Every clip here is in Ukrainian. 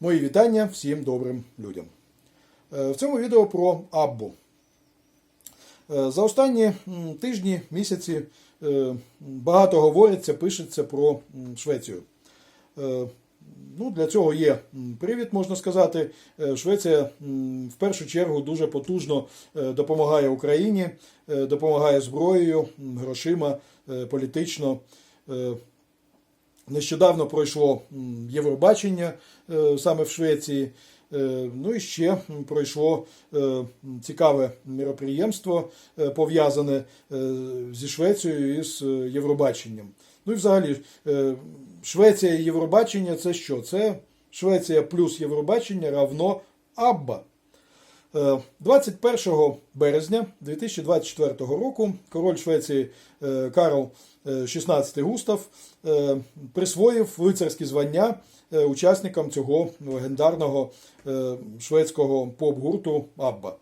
Мої вітання всім добрим людям. Е, В цьому відео про Аббу. Е, За останні тижні, місяці е, багато говориться, пишеться про Швецію. Ну, для цього є привід, можна сказати. Швеція в першу чергу дуже потужно допомагає Україні, допомагає зброєю, грошима, політично. Нещодавно пройшло Євробачення е, саме в Швеції. Е, Ну і ще пройшло е, цікаве міроприємство, пов'язане зі Швецією і з Євробаченням. Ну і взагалі, Швеція і Євробачення це що? Це Швеція плюс Євробачення равно Абба. Е, 21 березня 2024 року король Швеції е, Карл е, XVI Густав е, присвоїв лицарські звання е, учасникам цього легендарного е, шведського поп-гурту Абба.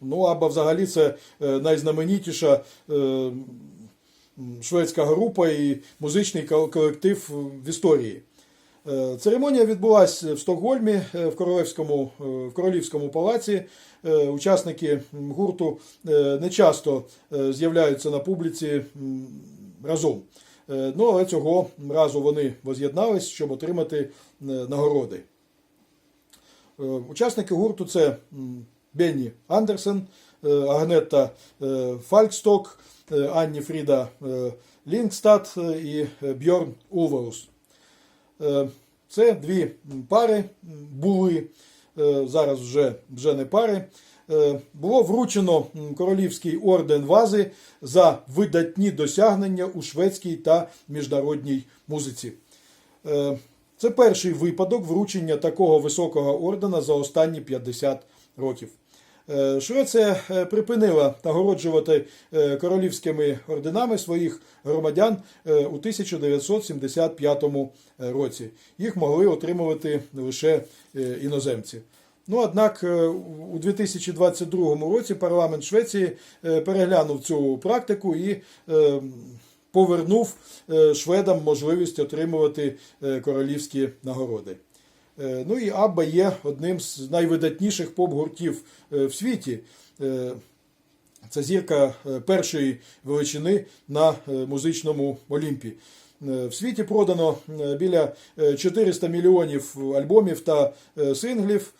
Ну, Абба взагалі це е, найзнаменітіша е, шведська група і музичний колектив в історії. Е, Церемонія відбулася в Стокгольмі е, в Королевському, е, в Королівському палаці. Учасники гурту не часто з'являються на публіці разом. Ну, але цього разу вони воз'єднались, щоб отримати нагороди. Учасники гурту це Бенні Андерсен, Агнетта е, Фальксток, Анні Фріда Лінгстад і Бьорн Улваус. Е, Це дві пари були, е, зараз вже, вже не пари. Е, Було вручено королівський орден вази за видатні досягнення у шведській та міжнародній музиці. Це перший випадок вручення такого високого ордена за останні 50 років. Швеція е, припинила нагороджувати е, королівськими орденами своїх громадян е, у 1975 році. Їх могли отримувати лише іноземці. Ну, однак у 2022 році парламент Швеції переглянув цю практику і повернув шведам можливість отримувати королівські нагороди. Е, Ну і Абба є одним з найвидатніших поп-гуртів е, в світі. Е, Це зірка першої величини на музичному Олімпі. В світі продано біля е, 400 мільйонів альбомів та синглів.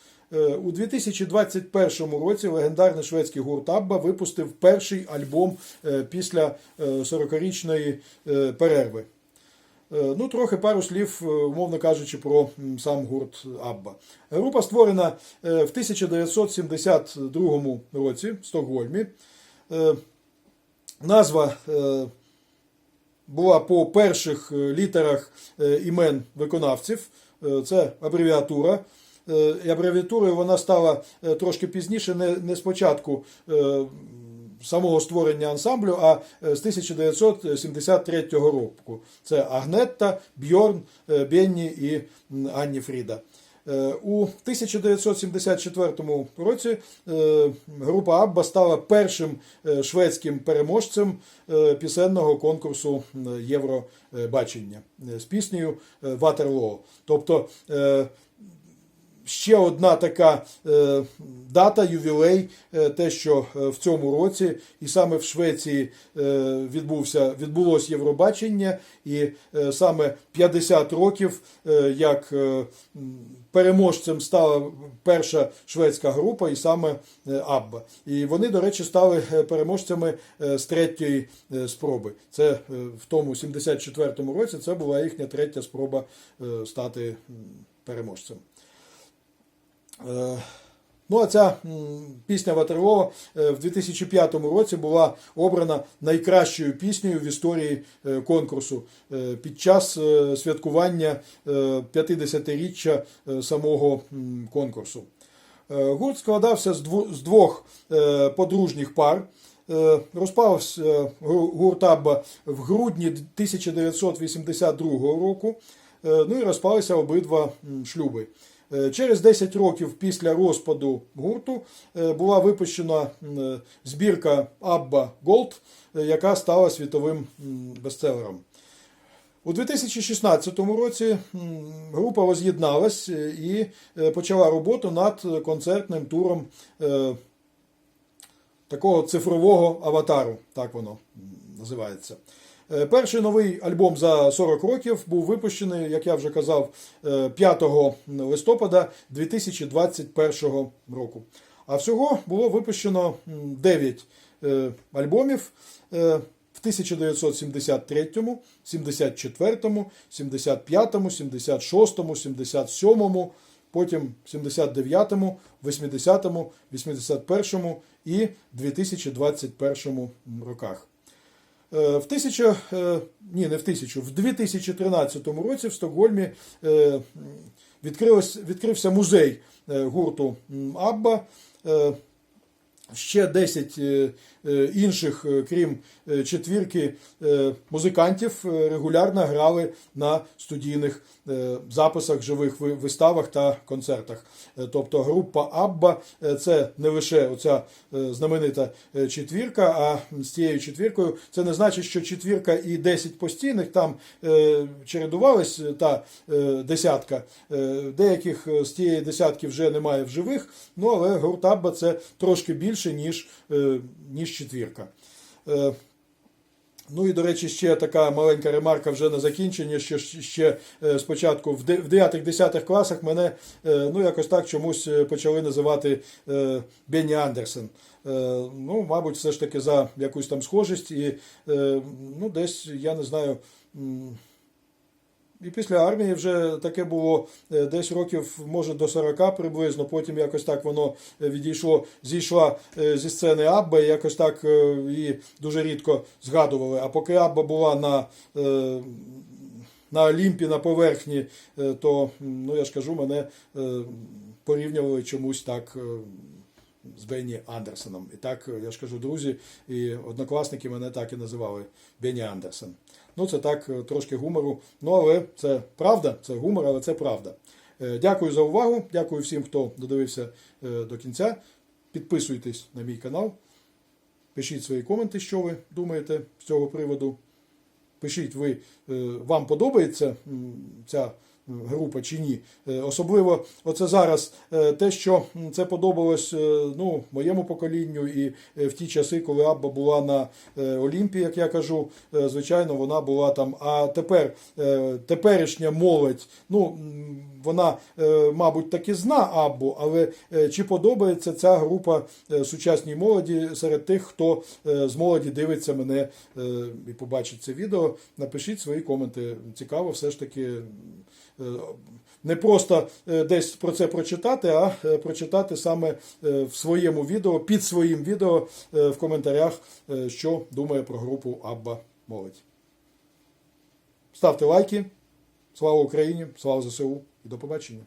У 2021 році легендарний шведський гурт Абба випустив перший альбом після е, 40-річної е, перерви. Е, Ну, трохи пару слів, е, умовно кажучи, про сам гурт Абба. Група створена е, в 1972 році в Стокгольмі. Назва була по перших літерах імен виконавців. Це абревіатура. І абревіатурою вона стала трошки пізніше, не, спочатку самого створення ансамблю, а е, з 1973 року. Це Агнетта, Бьорн, е, Бенні і Анні Фріда. Е, У 1974 році група Абба стала першим шведським переможцем пісенного конкурсу Євробачення з піснею Ватерлоо. Тобто ще одна така е, дата, ювілей, е, те, що е, в цьому році, і саме в Швеції відбувся, відбулось Євробачення, і саме 50 років, як переможцем стала перша шведська група, і саме Абба. І вони, до речі, стали переможцями з третьої спроби. Це в тому 74-му році це була їхня третя спроба стати переможцем. Е, Ну, а ця пісня Ватерлова е, в 2005 році була обрана найкращою піснею в історії е, конкурсу під час святкування е, 50-річчя е, самого конкурсу. Гурт складався з двох подружніх пар. Розпався гурт Абба в грудні 1982 року. Ну і розпалися обидва шлюби. Е, Через 10 років після розпаду гурту е, була випущена е, збірка Абба Голд, яка стала світовим бестселером. У 2016 році група роз'єдналась е, і почала роботу над концертним туром такого цифрового аватару, так воно називається. Е, Перший новий альбом за 40 років був випущений, як я вже казав, е, 5 листопада 2021 року. А всього було випущено 9 альбомів е, в 1973, 74, 75, 76, 77, потім 79, 80, 81 і 2021 роках. Е, В тисячу, е, ні, не в тисячу, в 2013 році в Стокгольмі е, відкрився музей гурту Абба. Ще 10 е, е, інших, е, крім четвірки музикантів, регулярно грали на студійних записах, живих виставах та концертах. Тобто група Абба це не лише оця знаменита четвірка, а з цією четвіркою це не значить, що четвірка і 10 постійних там чередувались е, та десятка. Деяких з тієї десятки вже немає в живих, ну але гурт Абба це трошки більше, ніж, е, ніж четвірка. Е, Ну і, до речі, ще така маленька ремарка вже на закінчення, ще е, спочатку в 9-10 класах мене е, ну, якось так чомусь почали називати Бенні Андерсен. Ну, мабуть, все ж таки за якусь там схожість. І ну, десь, я не знаю. І після армії вже таке було е, десь років, може, до 40 приблизно. Потім якось так воно е, відійшло, зійшла е, зі сцени Абба, і якось так її дуже рідко згадували. А поки Абба була на, на Олімпі, на поверхні, то, ну я ж кажу, мене порівнювали чомусь так. З Бенні Андерсоном. І так, я ж кажу, друзі і однокласники мене так і називали Бенні Андерсон. Ну, це так, е, трошки гумору. Ну, але це правда, це гумор, але це правда. Е, Дякую за увагу. Дякую всім, хто додивився е, до кінця. Підписуйтесь на мій канал. Пишіть свої коменти, що ви думаєте з цього приводу. Пишіть, ви, вам подобається ця група чи ні. Е, Особливо оце зараз е, те, що це подобалось е, ну, моєму поколінню і в ті часи, коли Абба була на Олімпії, як я кажу, звичайно, вона була там. А тепер теперішня молодь, ну вона, мабуть, таки зна Аббу, але чи подобається ця група сучасній молоді серед тих, хто з молоді дивиться мене і побачить це відео, напишіть свої коменти. Цікаво, все ж таки. Е, Не просто е, десь про це прочитати, а е, прочитати саме в своєму відео, під своїм відео в коментарях, що думає про групу Абба Молодь. Ставте лайки. Слава Україні, слава ЗСУ і до побачення.